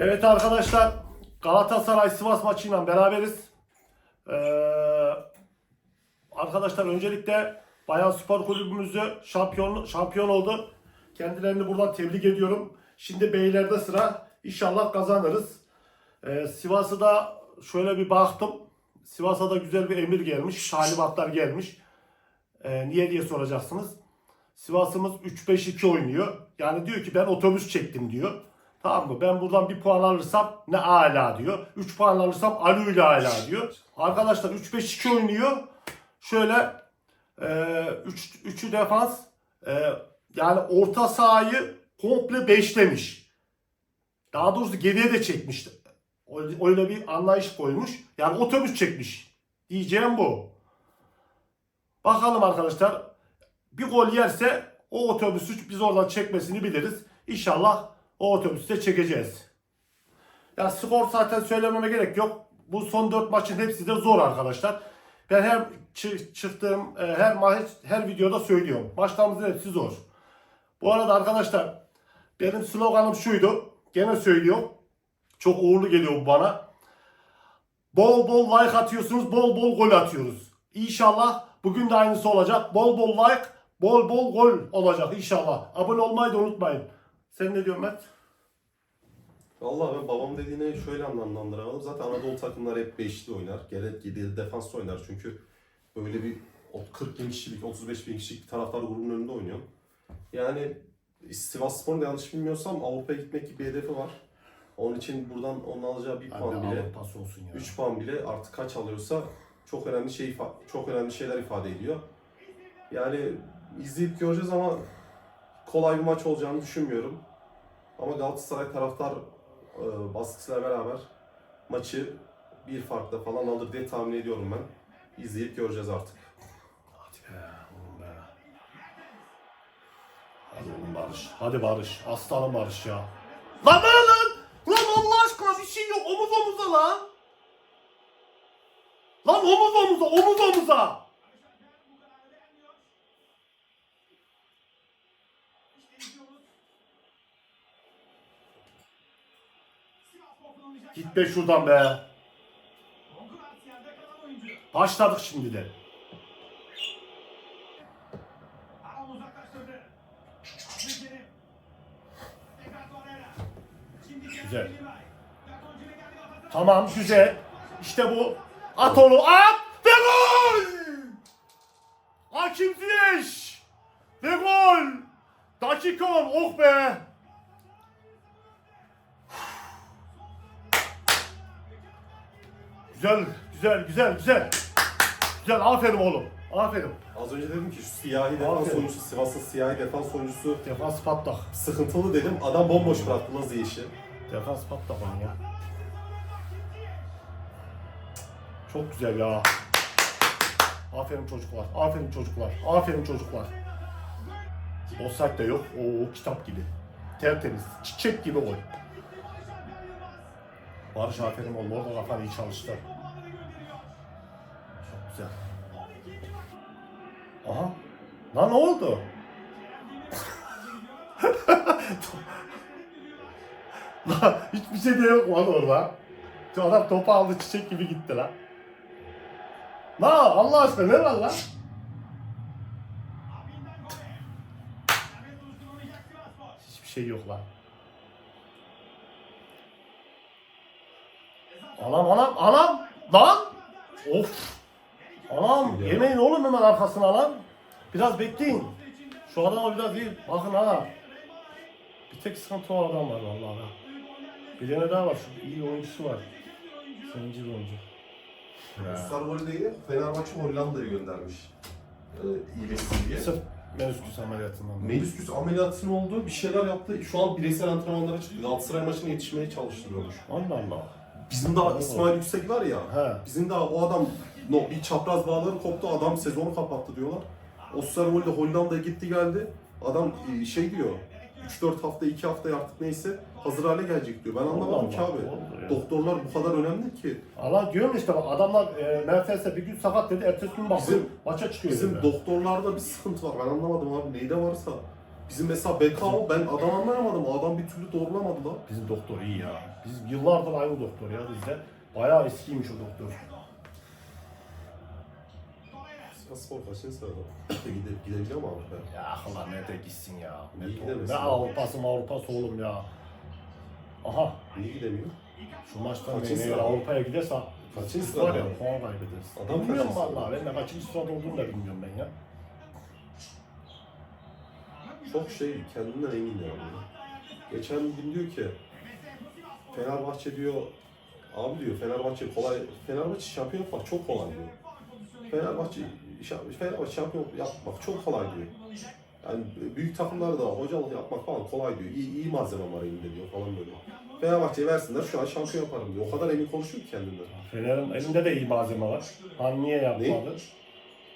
Evet arkadaşlar Galatasaray Sivas maçıyla beraberiz. Ee, arkadaşlar öncelikle Bayan Spor Kulübümüzü şampiyon şampiyon oldu. Kendilerini buradan tebrik ediyorum. Şimdi beylerde sıra. İnşallah kazanırız. Ee, Sivas'ı da şöyle bir baktım. Sivas'a da güzel bir emir gelmiş. Talimatlar gelmiş. Ee, niye diye soracaksınız. Sivas'ımız 3-5-2 oynuyor. Yani diyor ki ben otobüs çektim diyor. Tamam mı? Ben buradan bir puan alırsam ne ala diyor. 3 puan alırsam alu ile ala diyor. Arkadaşlar 3-5-2 oynuyor. Şöyle 3 3'ü defans e, yani orta sahayı komple beşlemiş. Daha doğrusu geriye de çekmiş. Öyle bir anlayış koymuş. Yani otobüs çekmiş. Diyeceğim bu. Bakalım arkadaşlar. Bir gol yerse o otobüsü biz oradan çekmesini biliriz. İnşallah o otobüsü de çekeceğiz. Ya skor zaten söylememe gerek yok. Bu son 4 maçın hepsi de zor arkadaşlar. Ben her çı- çıktığım e, her maç her videoda söylüyorum. Maçlarımızın hepsi zor. Bu arada arkadaşlar benim sloganım şuydu. Gene söylüyorum. Çok uğurlu geliyor bu bana. Bol bol like atıyorsunuz, bol bol gol atıyoruz. İnşallah bugün de aynısı olacak. Bol bol like, bol bol gol olacak inşallah. Abone olmayı da unutmayın. Sen ne diyorsun Mert? Vallahi ben babam dediğine şöyle anlamlandıramadım. Zaten Anadolu takımları hep beşli oynar. Gerek geri defanslı oynar çünkü böyle bir o 40 bin kişilik, 35 bin kişilik bir taraftar grubunun önünde oynuyor. Yani Sivas Spor'un da yanlış bilmiyorsam Avrupa'ya gitmek gibi bir hedefi var. Onun için buradan onun alacağı bir puan bile, olsun ya. 3 puan bile artık kaç alıyorsa çok önemli şey çok önemli şeyler ifade ediyor. Yani izleyip göreceğiz ama kolay bir maç olacağını düşünmüyorum. Ama Galatasaray taraftar e, baskısıyla beraber maçı bir farkla falan alır diye tahmin ediyorum ben. İzleyip göreceğiz artık. Hadi be oğlum be. Hadi oğlum Barış. Hadi Barış. Aslanım Barış ya. Lan lan lan! Lan Allah aşkına bir şey yok. Omuz omuza lan. Lan omuz omuza, omuz omuza. Git be şuradan be. Başladık şimdi de. Güzel. Tamam güzel. İşte bu. At onu at ve gol! Hakim Ziyech! Ve gol! Dakika oh be! Güzel, güzel, güzel, güzel. Güzel, aferin oğlum. Aferin. Az önce dedim ki şu siyahi defans Aferin. oyuncusu, Sivas'ın siyahi defans oyuncusu Defans patlak. sıkıntılı dedim. Adam bomboş bıraktı Lazı işi. Defans patlak onun ya. Çok güzel ya. Aferin çocuklar. Aferin çocuklar. Aferin çocuklar. Offside de yok. Oo kitap gibi. Tertemiz. Çiçek gibi gol. Barış aferin oğlum. Orada kafan iyi çalıştı. Çok güzel. Aha. Lan ne oldu? Lan hiçbir şey de yok lan orada. Şu adam topu aldı çiçek gibi gitti lan. La Allah aşkına ne var lan? Hiçbir şey yok lan. Anam anam anam lan. Of. Anam yemeyin oğlum hemen arkasına lan. Biraz bekleyin. Şu adama biraz iyi bakın ha. Bir tek sıkıntı o adam var vallahi. Bir tane daha var. Şu iyi oyuncusu var. Seninci bir oyuncu. Sarvoli'yi Fenerbahçe Hollanda'ya göndermiş. Ee, iyileşsin diye. Sırf menüsküs ameliyatından. Melisküs ameliyatının olduğu bir şeyler yaptı. Şu an bireysel antrenmanlara çıktı. Galatasaray maçına yetişmeye çalıştırıyormuş. Allah Allah. Bizim daha İsmail Yüksek var ya. He. Bizim daha o adam no, bir çapraz bağları koptu. Adam sezonu kapattı diyorlar. Osterwolde Hollanda'ya gitti geldi. Adam e, şey diyor. 3-4 hafta 2 hafta artık neyse hazır hale gelecek diyor. Ben anlamadım ki abi. ya. Doktorlar bu kadar önemli ki. Allah diyorum işte bak adamlar e, Mertens'e bir gün sakat dedi. Ertesi gün baktı Bizim- maça çıkıyor. Bizim dedi. doktorlarda bir sıkıntı var. Ben anlamadım abi. Neyde varsa. Bizim mesela Bekao ben adam anlayamadım. Adam bir türlü doğrulamadı lan. Bizim doktor iyi ya. Biz yıllardır aynı doktor ya bizde. Bayağı eskiymiş o doktor. Spor kaçıncı sırada? Gide, gidebiliyor mu Avrupa'ya? Ya Allah nerede gitsin ya. Ne, İyi gidemesin. ne Avrupa'sı Avrupa'sı oğlum ya. Aha Niye gidemiyor? şu maçtan Kaçıncı sırada? Avrupa'ya giderse Kaçıncı var sırada? ya puan kaybederiz. Adam bilmiyorum kaçıncı sırada? vallahi ben de kaçıncı sırada olduğunu da bilmiyorum ben ya. Çok şey kendinden emin yani. Geçen gün diyor ki Fenerbahçe diyor abi diyor Fenerbahçe kolay Fenerbahçe şampiyon yapmak çok kolay diyor. Fenerbahçe Fenerbahçe şampiyon yapmak çok kolay diyor. Yani büyük takımlarda hocalık yapmak falan kolay diyor. İyi, iyi malzeme var elinde diyor falan böyle. Fenerbahçe'ye versinler şu an şampiyon yaparım diyor. O kadar emin konuşuyor ki kendinden. Fener'in elinde de iyi malzeme var. Hani niye yapmadı?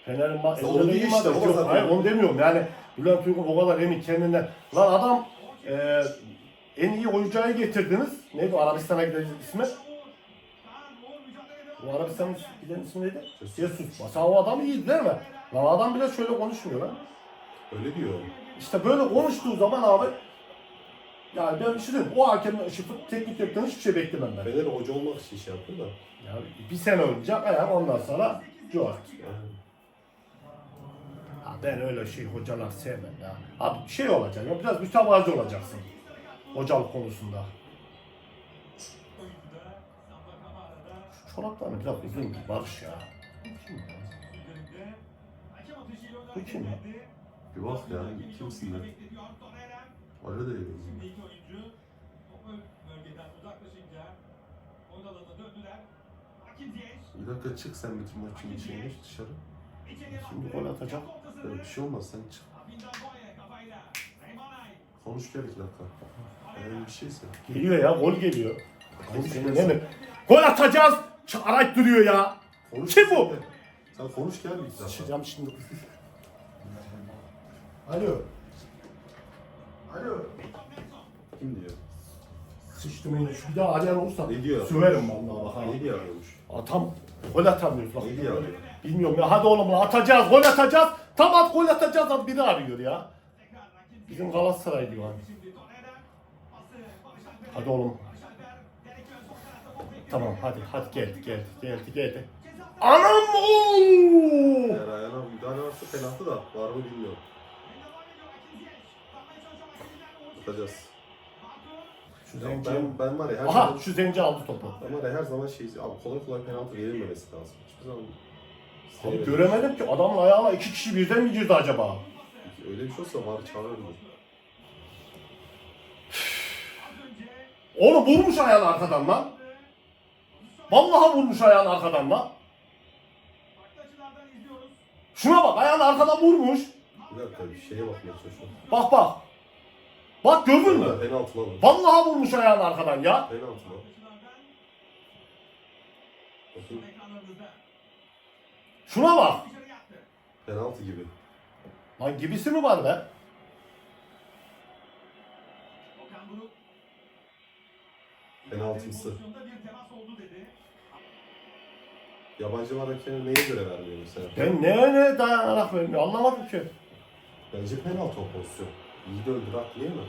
Fener'in ma- elinde onu değil işte, o yok. zaten. Hayır onu demiyorum yani. Bülent Uygun o kadar emin kendinden. Lan adam e, en iyi oyuncuyu getirdiniz. Neydi o Arabistan'a giden ismi? O Arabistan'ın giden ismi neydi? Jesus. Mesela o adam iyiydi değil mi? Lan adam bile şöyle konuşmuyor lan. Öyle diyor. İşte böyle konuştuğu zaman abi yani ben bir şey diyeyim, o hakem şu teknik direktörden hiçbir şey beklemem ben. Fener hoca olmak için şey yapıyor da. Ya bir sene oynayacak ayak ondan sonra George. Yani Ha ben öyle şey hocalar sevmem ya. Abi şey olacak ya biraz mütevazı olacaksın. Hocalık konusunda. Şu çoraplarını biraz uzun giy Barış ya. Bu kim ya? Bir bak ya kimsin lan? Öyle değil. Bir dakika çık sen bütün maçın içine dışarı. Şimdi gol atacak. Böyle bir şey olmaz sen çık. Konuş gel iki dakika. Eğer bir şeyse. Geliyor ya gol geliyor. Konuş gel. ne mi? Gol atacağız! Arayıp duruyor ya. Konuş Kim sen bu? Sen konuş gel bir dakika. Sıçacağım şimdi. Alo. Alo. Kim diyor? Sıçtım yine. Şu bir daha arayan olursa Ne diyor? söverim vallahi. Ne diye arıyormuş? Atam gol atamıyoruz. Ne diye arıyor? Bilmiyorum ya hadi oğlum atacağız gol atacağız. Tam at gol atacağız hadi biri arıyor ya. Bizim Galatasaray diyor hani. Hadi oğlum. Tamam hadi hadi geldi geldi geldi geldi. Anam ooo! Müdahale varsa penaltı da var mı bilmiyorum. Bakacağız. Şu Ya zenci. ben, ben var ya her Aha zaman, şu zenci aldı topu. ben var ya her zaman şey abi kolay kolay penaltı verilmemesi lazım. Hiçbir zaman Abi göremedim ki adamın ayağına iki kişi birden mi girdi acaba? Öyle bir şey olsa var çağırırdı. Oğlum vurmuş ayağını arkadan lan. Vallahi vurmuş ayağını arkadan lan. Şuna bak ayağını arkadan vurmuş. Bir dakika bir şeye bakmaya çalışıyorum. Bak bak. Bak gördün mü? Penaltı lan. Vallahi vurmuş ayağını arkadan ya. Penaltı lan. Bakın Şuna bak. penaltı gibi. Lan gibisi mi var be? Penaltımsı. Yabancı var hakemi neye göre vermiyor mesela? Ben ne ne dayanarak vermiyor anlamadım ki. Bence penaltı o pozisyon. İyi de öldür hak değil mi?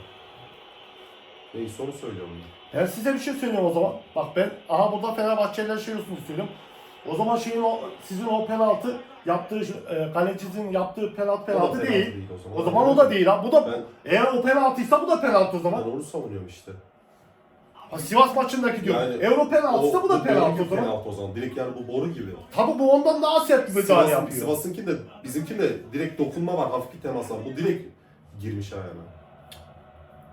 Neyse onu söylüyorum. ben. Ben size bir şey söyleyeyim o zaman. Bak ben aha burada Fenerbahçeliler şey olsun istiyorum. O zaman şeyin o sizin o penaltı yaptığı e, kalecinin yaptığı penaltı da penaltı değil. o zaman. O zaman o da değil ha. Bu da Ben- eğer o penaltıysa bu da penaltı o Ben zaman. onu savunuyorum işte. Ha, Sivas maçındaki diyor. Yani Euro penaltısı bu da penaltı o zaman. penaltı o zaman. Direkt yani bu boru gibi. Tabi bu ondan daha sert bir müdahale yapıyor. Sivas'ınki de bizimki de direkt dokunma var. Hafif bir temas var. Bu direkt girmiş ayağına.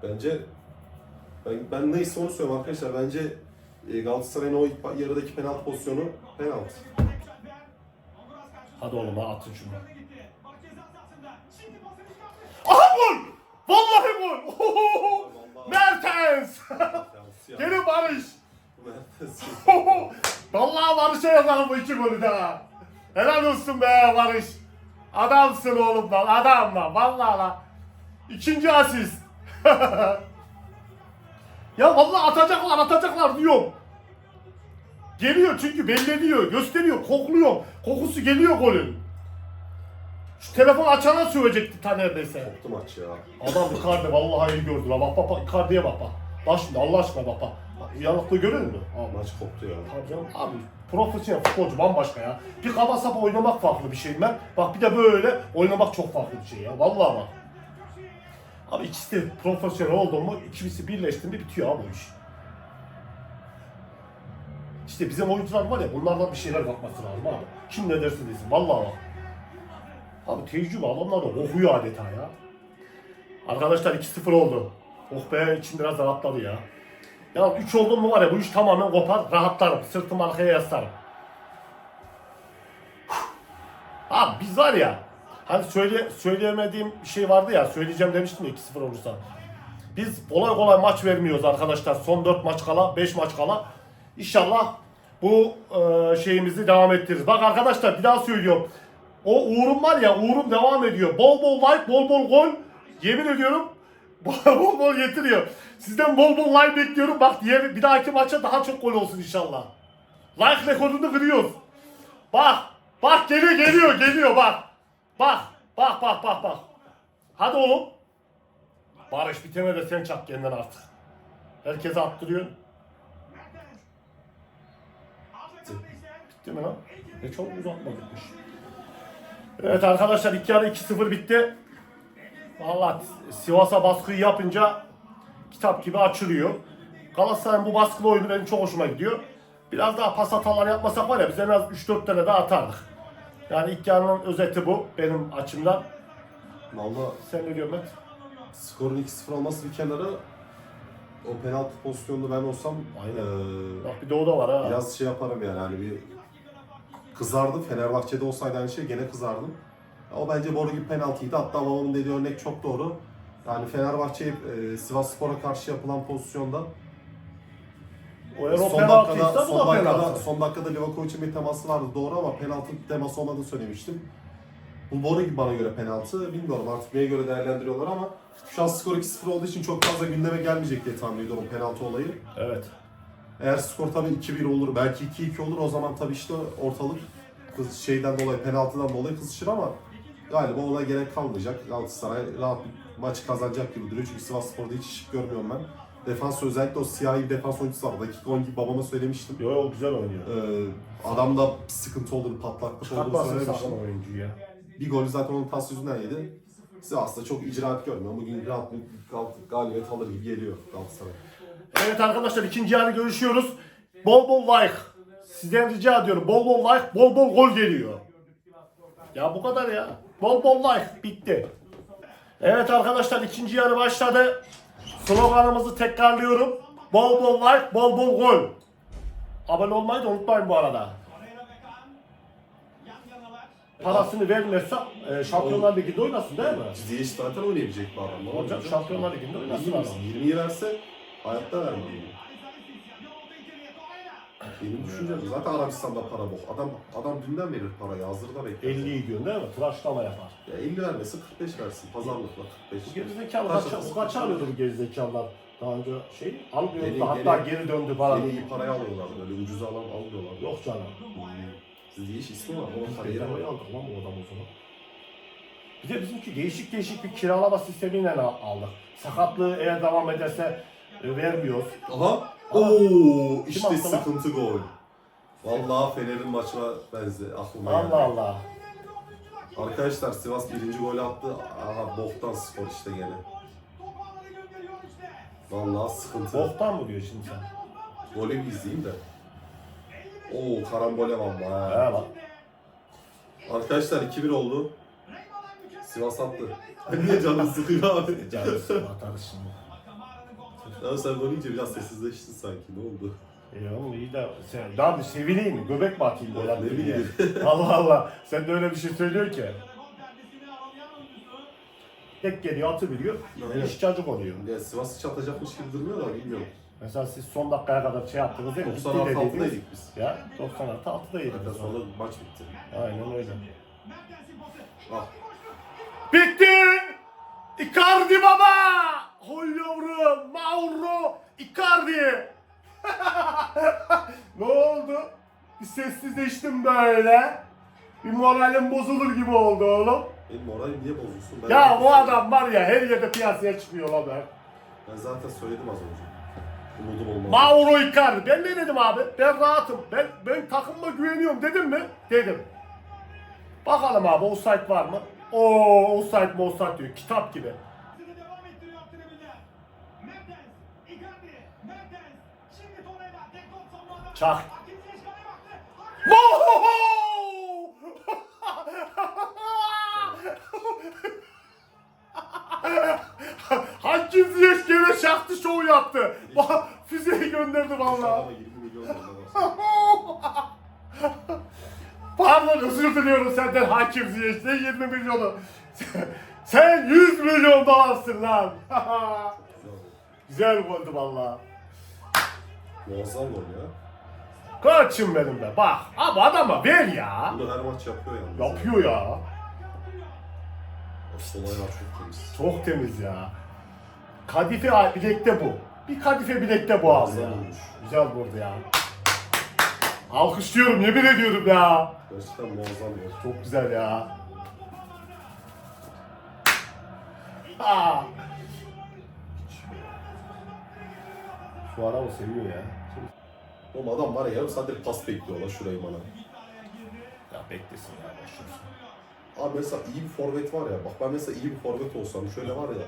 Bence ben, ben neyse onu söylüyorum arkadaşlar. Bence Galatasaray'ın o ilk yarıdaki penaltı pozisyonu penaltı. Hadi oğlum ha atın şunu. Aha gol! Vallahi gol! Ohoho! Mertens! Geri Barış! Vallahi Barış'a yazalım bu iki golü de ha. Helal olsun be Barış. Adamsın oğlum lan adam lan vallahi lan. İkinci asist. ya vallahi atacaklar atacaklar diyorum. Geliyor çünkü belli ediyor, gösteriyor, kokluyor. Kokusu geliyor golün. Şu telefon açana sövecekti ta neredeyse. Koptu maç ya. Adam Icardi vallahi iyi gördü la. Bak bak bak Icardi'ye bak bak. Bak şimdi Allah aşkına bak bak. Uyanıklığı görüyor musun? Abi, Maç koptu ya. Canım abi profesyonel futbolcu bambaşka ya. Bir kaba sapa oynamak farklı bir şey ben. Bak bir de böyle oynamak çok farklı bir şey ya. Vallahi bak. Abi ikisi de profesyonel oldu mu ikisi birleşti mi bitiyor abi bu iş. İşte bizim oyuncular var ya bunlardan bir şeyler bakması lazım abi. Kim ne derse desin vallahi bak. Abi tecrübe adamlar da okuyor adeta ya. Arkadaşlar 2-0 oldu. Oh be içim biraz rahatladı ya. Ya 3 oldu mu var ya bu iş tamamen kopar rahatlarım. Sırtım arkaya yaslarım. Abi biz var ya hani söyle, söyleyemediğim bir şey vardı ya söyleyeceğim demiştim ya 2-0 olursa. Biz kolay kolay maç vermiyoruz arkadaşlar. Son 4 maç kala, 5 maç kala. İnşallah bu e, şeyimizi devam ettiririz. Bak arkadaşlar bir daha söylüyorum. O Uğur'um var ya Uğur'um devam ediyor. Bol bol like, bol bol gol. Yemin ediyorum bol bol getiriyor. Sizden bol bol like bekliyorum. Bak diğer bir dahaki maça daha çok gol olsun inşallah. Like rekorunu kırıyoruz. Bak, bak geliyor geliyor geliyor bak. Bak, bak bak bak bak. Hadi oğlum. Barış bitene de sen çak kendin artık. Herkese attırıyor. Bitti mi lan? Ne çok uzatmadıkmış. Evet arkadaşlar ilk yarı 2-0 bitti. Vallahi Sivas'a baskıyı yapınca kitap gibi açılıyor. Galatasaray'ın bu baskılı oyunu benim çok hoşuma gidiyor. Biraz daha pas hatalar yapmasak var ya biz en az 3-4 tane daha atardık. Yani ilk yarının özeti bu benim açımdan. Valla Sen ne diyorsun Met? skorun 2-0 olması bir kenara o penaltı pozisyonunda ben olsam Aynen. eee, Bak bir de o da var ha. biraz şey yaparım yani hani bir kızardım. Fenerbahçe'de olsaydı aynı şey gene kızardım. O bence boru gibi penaltıydı. Hatta babamın dediği örnek çok doğru. Yani Fenerbahçe e, Sivas Spor'a karşı yapılan pozisyonda O eğer o son penaltıysa dakikada, bu son da dakikada, penaltı. son dakikada Livakovic'in bir teması vardı doğru ama penaltı teması olmadığını söylemiştim. Bu boru gibi bana göre penaltı. Bilmiyorum artık neye göre değerlendiriyorlar ama şu an skor 2-0 olduğu için çok fazla gündeme gelmeyecek diye tahmin ediyorum penaltı olayı. Evet. Eğer skor tabii 2-1 olur, belki 2-2 olur o zaman tabii işte ortalık kız şeyden dolayı, penaltıdan dolayı kızışır ama galiba ona gerek kalmayacak. Galatasaray rahat bir maçı kazanacak gibi duruyor çünkü Sivas Spor'da hiç şık görmüyorum ben. Defans özellikle o siyahi bir defans oyuncusu var. Dakika 10 gibi babama söylemiştim. Yo yo güzel oynuyor. Ee, adamda sıkıntı olur, patlaklık olduğunu Çıkartmasın söylemiştim. sakın oyuncuyu ya. Bir golü zaten onun pas yüzünden yedi. Sivas'ta çok icraat görmüyor. Bugün rahat bir gal- galibiyet alır gibi geliyor Galatasaray. Evet arkadaşlar ikinci yarı görüşüyoruz. Bol bol like. Sizden rica ediyorum. Bol bol like, bol bol gol geliyor. Ya bu kadar ya. Bol bol like. Bitti. Evet arkadaşlar ikinci yarı başladı. Sloganımızı tekrarlıyorum. Bol bol like, bol bol gol. Abone olmayı da unutmayın bu arada. Parasını vermezse e, Şampiyonlar Ligi'nde oynasın değil mi? Ziyech zaten oynayabilecek bu adam. Hocam Şampiyonlar Ligi'nde oynasın adam. 20'yi verse hayatta vermem. Benim düşüncem zaten Arabistan'da para bok. Adam adam dünden verir parayı hazırda bekler. 50'yi diyorsun değil mi? Tıraşlama yapar. Ya 50 vermesin 45 versin pazarlıkla 45. Bu gerizekalı Kaç kaç, alırsa kaç alıyordu bu gerizekalılar? Daha önce şey almıyordu da hatta yeni- geri döndü falan. Yeni iyi parayı alıyorlar böyle ucuza alan almıyorlar. Yok canım. Ziyech ismi var ama Biz kariyeri bedavaya var. aldık lan bu adamı o zaman. Bir de bizimki değişik değişik bir kiralama sistemiyle al- aldık. Sakatlığı eğer devam ederse e, vermiyoruz. Aha. Oo işte attı lan? sıkıntı gol. Vallahi Fener'in maçına benzi aklıma geldi. Allah Allah. Arkadaşlar Sivas birinci golü attı. Aha boktan skor işte gene. Vallahi sıkıntı. Boktan mı diyor şimdi sen? Golü bir izleyeyim de. Oo karambole vallahi. He bak. Arkadaşlar 2-1 oldu. Sivas attı. Niye canın sıkıyor abi? Canı sıkma atarız şimdi. Ya sen gol yiyince biraz sessizleştin sanki. Ne oldu? İyi oğlum iyi de sen daha bir sevineyim mi? Göbek mi atayım böyle? Ne bileyim. Allah Allah. Sen de öyle bir şey söylüyorsun ki. Tek geliyor atı biliyor. Aynen. İş cacık oluyor. Ya Sivas hiç atacakmış gibi durmuyor da bilmiyorum. Mesela siz son dakikaya kadar şey yaptınız değil mi? Bitti 96 dediniz. altıdaydık biz. Ya 96 6'da Zaten yediniz. sonra maç bitti. Aynen öyle. Ah. Bitti! Icardi baba! Yavrum! Mauro! Icardi! ne oldu? Bir sessizleştim böyle. Bir moralim bozulur gibi oldu oğlum. Benim moralimi niye bozuyorsun? Ben Ya bu adam var ya her yerde piyasaya çıkıyor lan ben. Ben zaten söyledim az önce. Umudum olmaz. Mauro Icardi. Ben ne dedim abi? Ben rahatım. Ben ben takımıma güveniyorum dedim mi? Dedim. Bakalım abi offside var mı? Oo offside mi offside diyor. Kitap gibi. Seni devam ettiriyor Abdülhamid'ler. Mertens, Icardi, Mertens. Şimdi Torreira, tek top savunmada. Çak. Hakim Ziyech gene şahtı şov yaptı. Füzeyi gönderdi vallahi. Adama 20 milyon dolar. Pardon özür diliyorum senden Hakim Ziyech. Ne 20 milyonu? Sen 100 milyon dolarsın lan. Güzel goldü vallahi. Muazzam gol ya. Koçum benim be. Bak abi adama ver ya. Bunu her maç yapıyor yani. Yapıyor ya. Olaylar çok temiz. Çok temiz ya. Kadife bilekte bu. Bir kadife bilekte bu abi ya. Muazzam olmuş. Güzel vurdu ya. Alkışlıyorum yemin ediyorum ya. Gerçekten muazzam gol. Çok güzel ya. Ha. Şu adamı seviyor ya. Oğlum adam var ya yarım saattir pas bekliyor lan şurayı bana. Ya beklesin ya. başlasın. Abi mesela iyi bir forvet var ya. Bak ben mesela iyi bir forvet olsam şöyle var ya.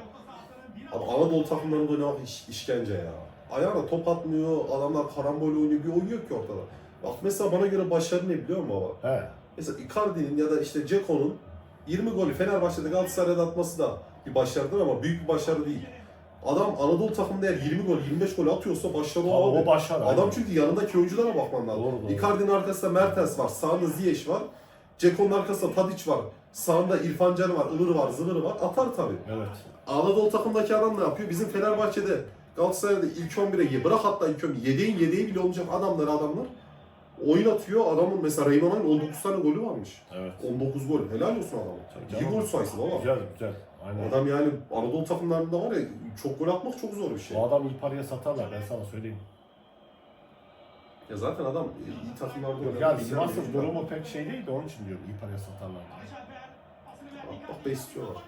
Abi Anadolu takımlarında oynamak iş, işkence ya. Ayağına top atmıyor, adamlar karambol oynuyor, bir oyun yok ki ortada. Bak mesela bana göre başarı ne biliyor musun baba? He. Mesela Icardi'nin ya da işte Ceko'nun 20 golü Fenerbahçe'de Galatasaray'da atması da bir başarıdır ama büyük bir başarı değil. Adam Anadolu takımında eğer 20 gol, 25 gol atıyorsa başarı o abi. o başarı, Adam aynen. çünkü yanındaki oyunculara bakman lazım. Doğru, doğru. Icardi'nin arkasında Mertens var, sağında Ziyech var. Ceko'nun arkasında Tadic var. Sağında İrfan Can var, Ilır var, Zılır var. Atar tabii. Evet. Anadolu takımdaki adam ne yapıyor? Bizim Fenerbahçe'de Galatasaray'da ilk 11'e bırak hatta ilk 11 yedeğin yedeği bile olmayacak adamlar adamlar. Oyun atıyor. Adamın mesela Reyman'ın 19 tane golü varmış. Evet. 19 gol. Helal olsun. Tabii İyi gol sayısı baba. Güzel güzel. Aynen. Adam yani Anadolu takımlarında var ya çok gol atmak çok zor bir şey. Bu adam iyi paraya satarlar ben sana söyleyeyim. Ya zaten adam iyi takımlarda oynayan Ya Sivas'ın durumu pek şey değil de onun için diyorum iyi paraya satarlar. Bak bak besliyorlar.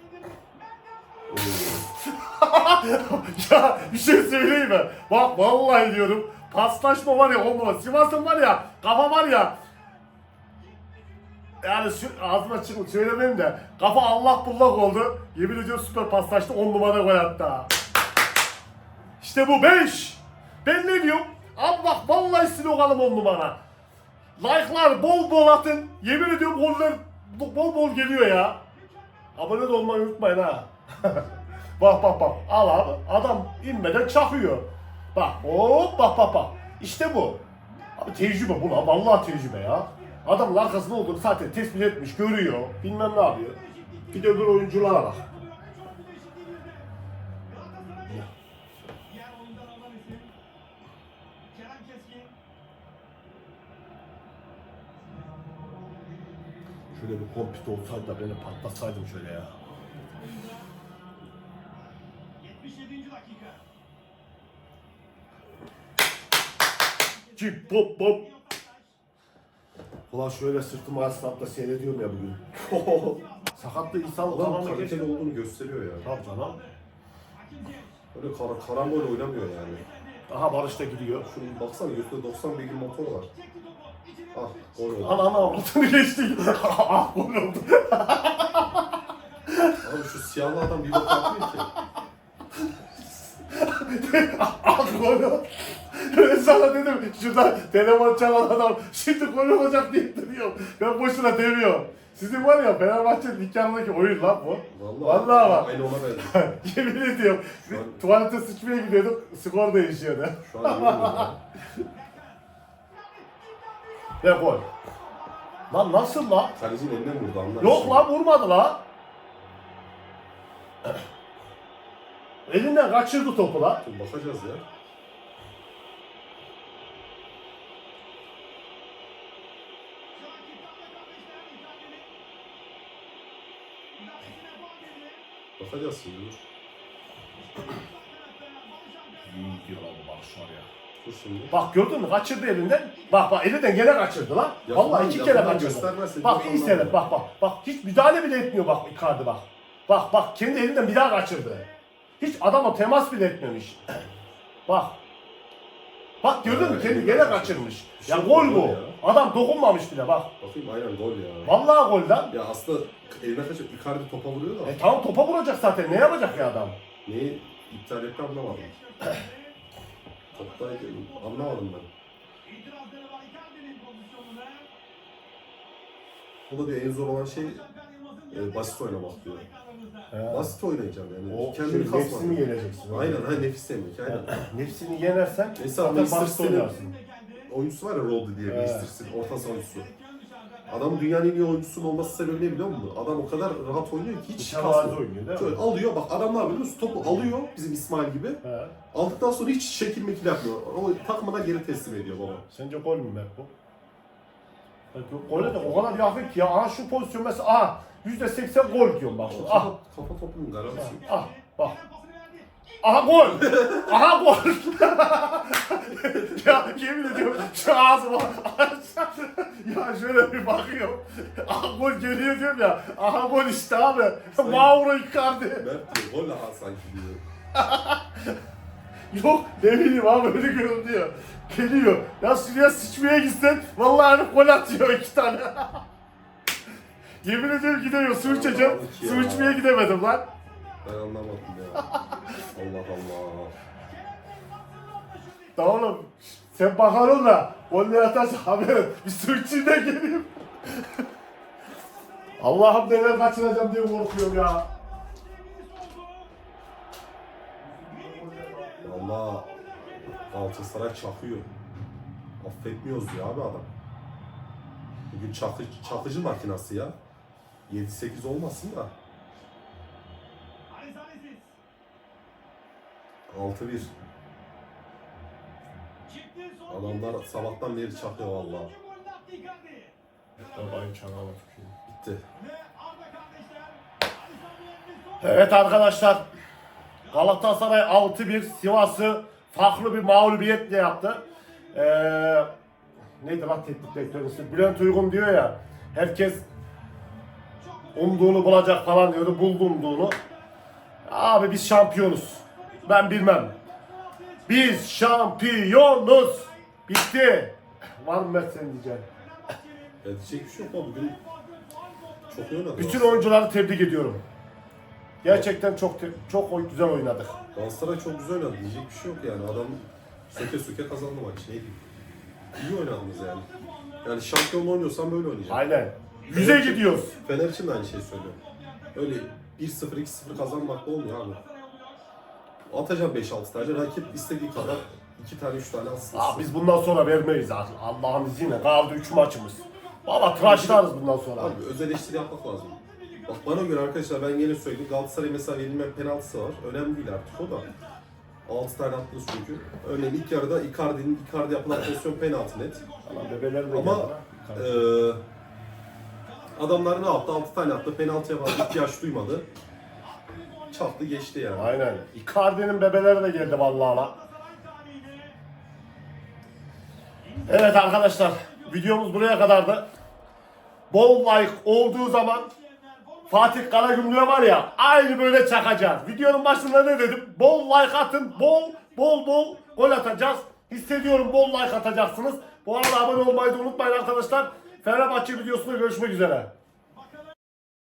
ya bir şey söyleyeyim mi? Bak vallahi diyorum paslaşma var ya olmaz. Sivas'ın var ya kafa var ya yani şu ağzıma çıkıp söylemeyeyim de kafa Allah bullak oldu. Yemin ediyorum süper paslaştı 10 numara gol attı ha. İşte bu 5. Ben ne diyorum? Abi bak vallahi sloganım 10 numara. Like'lar bol bol atın. Yemin ediyorum goller bol bol geliyor ya. Abone de olmayı unutmayın ha. bak bak bak. Al abi. Adam inmeden çakıyor. Bak hop bak bak bak. İşte bu. Abi tecrübe bu lan. Vallahi tecrübe ya. Adamın arkasında olduğunu zaten tespit etmiş, görüyor. Bilmem ne yapıyor. Bir de öbür oyunculara bak. Şöyle bir kompüt olsaydı da beni patlatsaydım şöyle ya. 77. dakika. Cip pop pop. Ulan şöyle sırtımı aslanla seyrediyorum ya bugün. Sakatlı insan Adam tamamı kaliteli olduğunu gösteriyor ya. Tabii canım. Öyle kar karambol oynamıyor yani. Aha Barış da gidiyor. Şunu baksana %90 beygir motor var. Ah gol oldu. Ana ana altını geçti. ah gol oldu. Abi şu siyahlı adam bir bak yapmıyor ki. ah gol oldu. Ben sana dedim şurada telefon çalan adam şimdi gol olacak diye duruyor. Ben boşuna demiyorum. Sizin var ya Fenerbahçe nikahındaki oyun lan bu. Vallahi, Vallahi bak. Aynı ona benziyor. Yemin ediyorum. Şu an- Tuvalete sıçmaya gidiyorduk. Skor değişiyordu. Şu an yemin ediyorum. Ve gol. Lan nasıl lan? Kalecinin eline vurdu anlar. Yok lan vurmadı lan. Elinden kaçırdı topu lan. Dur bakacağız ya. Bakacağız şimdi dur. İyi gidiyor lan bu Barış var ya. Dur şimdi. Bak gördün mü? Kaçırdı elinden. Bak bak elinden gene kaçırdı lan. Ya Vallahi iki kere kaçırdı. Bak bir iyi seyret bak bak. Bak hiç müdahale bile etmiyor bak Icardi bak. Bak bak kendi elinden bir daha kaçırdı. Hiç adama temas bile etmemiş. bak. Bak gördün mü Ha, kendi gene kaçırmış. Bir şey Ya gol gol bu. ya. Adam dokunmamış bile bak. Bakayım aynen gol ya. Vallahi gol lan. Ya aslında eline kaçıp Icardi topa vuruyor da E tamam topa vuracak zaten. Ne yapacak ya adam? neyi iptal etti anlamadım. Toptayken anlamadım ben. O da diyor en zor olan şey e, basit oynamak diyor. He. Basit oynayacağım yani. O Kendini şey, kasma. nefsini yeneceksin. Aynen ha nefis yemek aynen. Nefsini yenersen Mesela zaten Manchester basit City'nin oynarsın. Oyuncusu var ya Rodri diye He. Manchester City orta saha oyuncusu. Adamın dünyanın en iyi oyuncusunun olması sebebi ne biliyor musun? Adam o kadar rahat oynuyor ki hiç Mütevazı kasmıyor. oynuyor değil Şöyle mi? alıyor bak adam ne yapıyor biliyor musun? Topu alıyor bizim İsmail gibi. He. Aldıktan sonra hiç şekil mekil yapmıyor. O takmadan geri teslim ediyor baba. Sence gol mü Mert bu? Bak, Gole de o kadar yakın ki ya. Aha şu pozisyon mesela aha yüzde seksen gol diyorum bak. şu. Ah, Kafa, kafa topunun garantisi. ah, bak. Aha gol. Aha gol. ya yemin ediyorum şu ağzıma. ya şöyle bir bakıyorum. Aha gol geliyor diyorum ya. Aha gol işte abi. Mauro Icardi. Mert diyor gol aha sanki diyor. Yok ne bileyim abi öyle görünüyor. Geliyor. Ya şuraya sıçmaya gitsen vallahi hani gol atıyor iki tane. Yemin ediyorum gidemiyor. Su içeceğim. Su içmeye gidemedim lan. Ben anlamadım ya. Allah Allah. Tamam oğlum. Sen bakalım da golleri atarsa haber et. Bir su içeyim de geleyim. Allah'ım neler kaçıracağım diye korkuyorum ya. Valla Galatasaray çakıyor. Affetmiyoruz ya abi adam. Bugün çakı, çakıcı makinası ya. 7-8 olmasın da. 6-1. Adamlar sabahtan beri çakıyor valla. Babayım çanağıma Bitti. Evet arkadaşlar. Galatasaray 6-1 Sivas'ı farklı bir mağlubiyetle yaptı. Ee, neydi lan teknik direktörümüz? Bülent Uygun diyor ya. Herkes umduğunu bulacak falan diyordu. Buldu umduğunu. Abi biz şampiyonuz. Ben bilmem. Biz şampiyonuz. Bitti. Var mı Mert senin diyeceğin? Ya diyecek bir şey yok ama bugün çok iyi oynadı. Bütün oyuncuları tebrik ediyorum. Gerçekten çok te- çok oy- güzel oynadık. Galatasaray çok güzel oynadı. Diyecek bir şey yok yani. Adam söke söke kazandı maçı. Ne diyeyim. İyi oynadınız yani. Yani şampiyon oynuyorsan böyle oynayacaksın. Aynen. Yüze gidiyoruz. Fener için de aynı şeyi söylüyorum. Öyle 1-0 2-0 kazanmakla olmuyor abi. Atacağım 5-6 tane. Rakip istediği kadar 2 tane 3 tane atsın. Aa, biz bundan sonra vermeyiz artık. Allah'ın izniyle. Kaldı 3 maçımız. Valla tıraşlarız bundan sonra. Abi öz eleştiri yapmak lazım. Bak bana göre arkadaşlar ben yine söyleyeyim. Galatasaray mesela verilmeyen penaltısı var. Önemli değil artık o da. 6 tane attınız çünkü. Örneğin ilk yarıda Icardi'nin Icardi yapılan pozisyon penaltı net. Lan bebeler de Ama eee adamlar ne yaptı? 6 tane attı. Penaltıya falan ihtiyaç duymadı. Çaktı geçti yani. Aynen. Icardi'nin bebeleri de geldi vallahi lan. Evet arkadaşlar. Videomuz buraya kadardı. Bol like olduğu zaman Fatih Karagümrük'e var ya aynı böyle çakacağız. Videonun başında ne dedim? Bol like atın. Bol bol bol gol atacağız. Hissediyorum bol like atacaksınız. Bu arada abone olmayı da unutmayın arkadaşlar. Fenerbahçe videosunda görüşmek üzere.